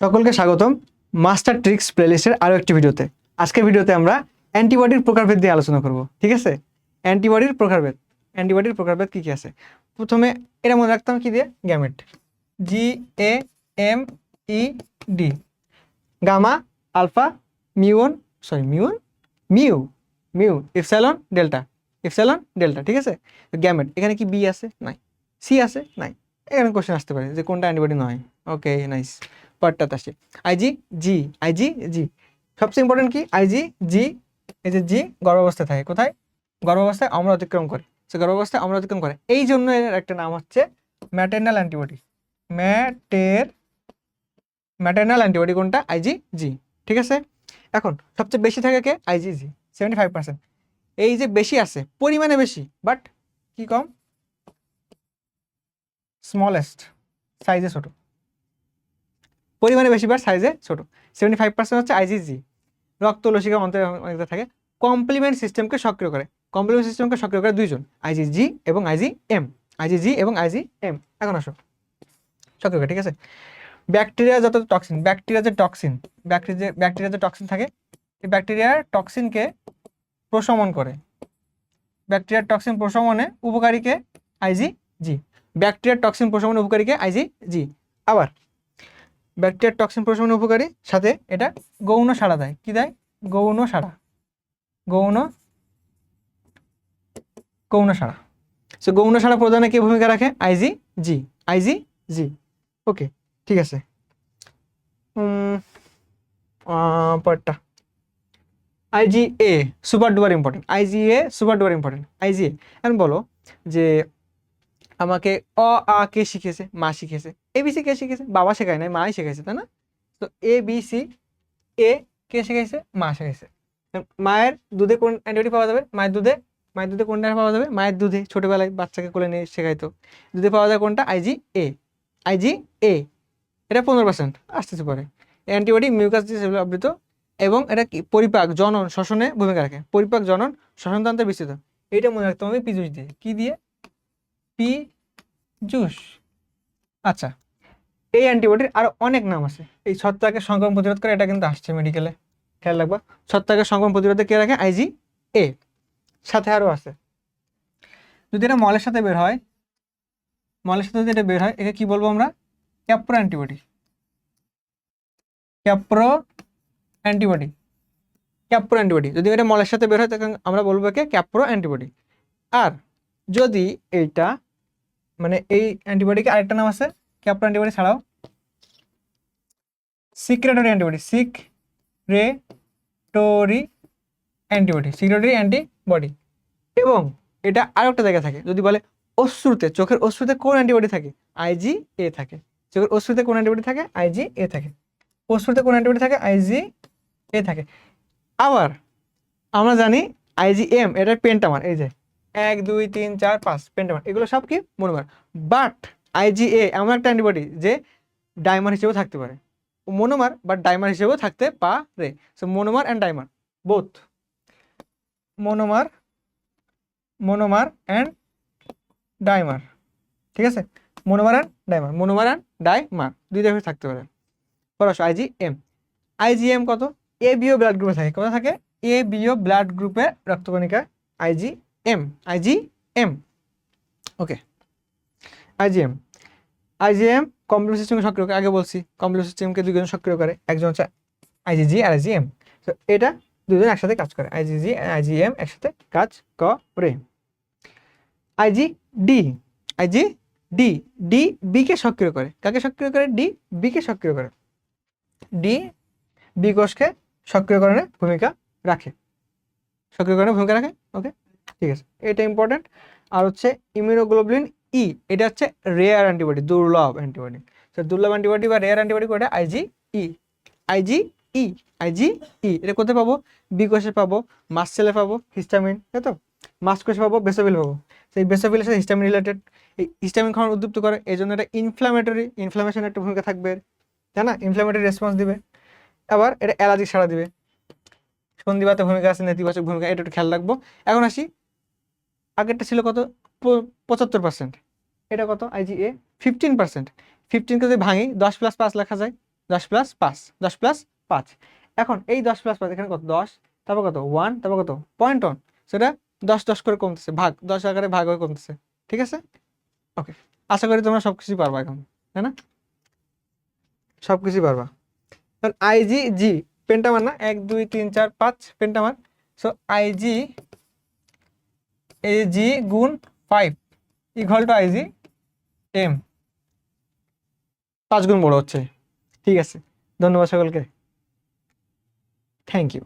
সকলকে স্বাগতম master tricks প্লেলিস্টের আরও একটি ভিডিওতে। আজকের ভিডিওতে আমরা অ্যান্টিবডির প্রকারভেদ দিয়ে আলোচনা করব, ঠিক আছে? অ্যান্টিবডির প্রকারভেদ। অ্যান্টিবডির প্রকারভেদ কী কী আছে? প্রথমে এটা মনে রাখতাম কী দিয়ে? Gamete. G A M E D gamma, alpha, mu sorry mu? Mu mu epsilon delta. Epsilon delta, ঠিক আছে? গ্যামেট, এখানে কি বি আছে? নাই। সি আছে? নাই। এখানে কোশ্চেন আসতে পারে যে কোনটা অ্যান্টিবডি নয়। ওকে নাইস পরটাতে আসি। আইজি জি আইজি জি সবচেয়ে ইম্পর্টেন্ট কি? আইজি জি এই যে জি, গর্ভাবস্থায় থাকে। কোথায়? গর্ভাবস্থায় অম্ল অতিক্রম করে। সে গর্ভাবস্থায় অম্ল অতিক্রম করে। এই জন্য এর একটা নাম হচ্ছে ম্যাটার্নাল অ্যান্টিবডি ম্যাটের ম্যাটার্নাল অ্যান্টিবডি কোনটা? আইজি জি ঠিক আছে? এখন, সবচেয়ে বেশি থাকে কে? I G G seventy five percent এই যে বেশি আছে, পরিমাণে বেশি বাট কি কম? স্মলেস্ট সাইজে ছোট। পরিমাণে বেশি সাইজে ছোট। সেভেন্টি ফাইভ পার্সেন্ট হচ্ছে আইজিজি রক্ত, লসিকা, অন্তরে অনেকটা থাকে। কমপ্লিমেন্ট সিস্টেমকে সক্রিয় করে। কমপ্লিমেন্ট সিস্টেমকে সক্রিয় করে দুইজন। আইজিজি এবং আইজি এম আইজিজি এবং আইজি এম এখন আসো। সক্রিয় করে, ঠিক আছে? ব্যাকটেরিয়া যত টক্সিন ব্যাকটেরিয়া যে টক্সিন ব্যাকটেরিয়া ব্যাকটেরিয়া যে টক্সিন থাকে, এই ব্যাকটেরিয়ার টক্সিনকে প্রশমন করে। ব্যাকটেরিয়ার টক্সিন প্রশমনে উপকারীকে আইজি জি ব্যাকটেরিয়ার টক্সিন প্রশমনে উপকারীকে আইজি জি আবার ব্যাকটেরিয়ার টক্সিন প্রশমনে উপকারী? সাথে এটা গৌণ সাড়া দেয়। কি দেয়? গৌণ সাড়া। গৌণ গৌণ সাড়া। সো গৌণ সাড়া প্রদানে কি ভূমিকা রাখে? আইজি জি আইজি জি ওকে ঠিক আছে। পরেরটা। I G A super duper important I G A super duper important I G A এখন বলো যে আমাকে অ, আ, কে শিখেছে, মা শিখেছে, এ, বি, সি, কে শিখেছে? বাবা শেখায় নাই, মাই শিখেছে তাই না? তো এ, বি, সি, এ, কে শিখাইছে? মা শিখাইছে। মায়ের দুধে কোন অ্যান্টিবডি পাওয়া যাবে? মায়ের দুধে মায়ের দুধে কোনটা পাওয়া যাবে? মায়ের দুধে, ছোটোবেলায় বাচ্চাকে কোলে নিয়ে শেখাইতো। দুধে পাওয়া যায় কোনটা? I G A. I G A. এটা পনেরো পার্সেন্ট আসতেছে পরে। অ্যান্টিবডি মিউকাস দিয়ে আবৃত এবং এটা কি? পরিপাক, জনন, শ্বসনে ভূমিকা রাখে। পরিপাক, জনন, শ্বসনতন্ত্রে বিস্তৃত। এটা মনে রাখতে হবে পিজুস দিয়ে। কি দিয়ে? P juice. আচ্ছা এই অ্যান্টিবডির আরও অনেক নাম আছে। এই ছত্রাকের সংক্রমণ প্রতিরোধ করে এটা কিন্তু আসছে মেডিকেলে খেয়াল রাখবা, ছত্রাকের সংক্রমণ প্রতিরোধে কে রাখে? আইজি এ সাথে আরও আছে। যদি এটা মলের সাথে বের হয়, মলের সাথে যদি এটা বের হয়, একে কি বলব আমরা? Copro antibody. Copro antibody. Copro antibody. যদি এটা মলের সাথে বের হয় তখন আমরা বলব একে ক্যাপ্রো অ্যান্টিবডি। আর যদি এইটা মানে এই অ্যান্টিবডিকে আরেকটা নাম আছে, ক্যাপ্রো অ্যান্টিবডি, ছাড়াও। Secretory antibody secretory antibody, secretory antibody. এবং এটা আরও একটা জায়গায় থাকে, যদি বলে অশ্রুতে, চোখের অশ্রুতে কোন অ্যান্টিবডি থাকে? আইজি এ থাকে। চোখের অশ্রুতে কোন অ্যান্টিবডি থাকে? আইজি এ থাকে। অশ্রুতে কোন অ্যান্টিবডি থাকে? আইজি এ থাকে। আবার আমরা জানি আইজি এম এটা পেন্টামার, এই যে এক, দুই, তিন, চার, পাঁচ পেন্টামার এগুলো সব কি মনোমার। বাট আইজিএ এমন একটা অ্যান্টিবডি যে ডাইমার হিসেবেও থাকতে পারে। মনোমার বাট ডাইমার হিসেবেও থাকতে পারে। So monomer and dimer both. Monomer monomer and dimer ঠিক আছে? Monomer and dimer monomer and dimer দুইটা থাকতে পারে। পরশ I G M. I G M কত? এ বিও ব্লাড গ্রুপে থাকে। কোথায় থাকে? এ বিও ব্লাড গ্রুপে রক্তকণিকা I G M I G M okay I G M I G M computer সিস্টেমকে সক্রিয় করে, আগে বলছি কম্পিউটার সিস্টেমকে দুজন সক্রিয় করে, একজন হচ্ছে আইজিজি আর আইজিএম তো এটা দুজন একসাথে কাজ করে আইজিজি আইজিএম একসাথে কাজ করে। I G D I G D D বিকে সক্রিয় করে। কাকে সক্রিয় করে? ডি বিকে সক্রিয় করে। ডি বি কোষকে সক্রিয়করণে ভূমিকা রাখে। সক্রিয়করণে ভূমিকা রাখে? ওকে ঠিক আছে, এটা ইম্পর্টেন্ট আর হচ্ছে ইমিউনোগ্লোবুলিন ই এটা হচ্ছে রেয়ার অ্যান্টিবডি দুর্লভ অ্যান্টিবডি দুর্লভ অ্যান্টিবডি বা rare antibody quota I G E I G E I G E এটা কোথায় পাবো? বি কোষে পাবো মাস সেলে পাবো হিস্টামিন তাই তো? মাস কোষে পাবো বেসোফিল পাবো। সেই বেসোফিলের সাথে হিস্টামিন রিলেটেড এই হিস্টামিন খাওয়ানো উদ্দীপ্ত করে, এই জন্য এটা ইনফ্লামেটরি ইনফ্লামেশন একটা ভূমিকা থাকবে। তাই না ইনফ্লামেটরি রেসপন্স দিবে। আবার এটা অ্যালার্জি সাড়া দিবে। সন্ধিবাতে ভূমিকা আছে, নেতিবাচক ভূমিকা, এটা একটু খেয়াল রাখব। এখন আসি আগেরটা ছিল কত? পঁচাত্তর পার্সেন্ট এটা কত? I G A fifteen percent ফিফটিনকে যদি ভাঙি, দশ প্লাস পাঁচ লেখা যায়। দশ প্লাস পাঁচ, দশ প্লাস পাঁচ। এখন এই দশ প্লাস পাঁচ, এখানে কত? দশ, তারপর কত? ওয়ান তারপর কত? পয়েন্ট ওয়ান সেটা দশ দশ করে কমতেছে। ভাগ, দশ আকারে ভাগ হয়ে কমতেছে। ঠিক আছে? ওকে আশা করি তোমরা সব কিছুই পারবা এখন, তাই না? সব কিছুই পারবা কারণ আইজি জি পেন্টামার না? এক, দুই, তিন, চার, পাঁচ পেন্টামার সো আইজি এ জি গুণ five equal to I G M পাঁচ গুণ বড় হচ্ছে। ঠিক আছে। ধন্যবাদ সকলকে। Thank you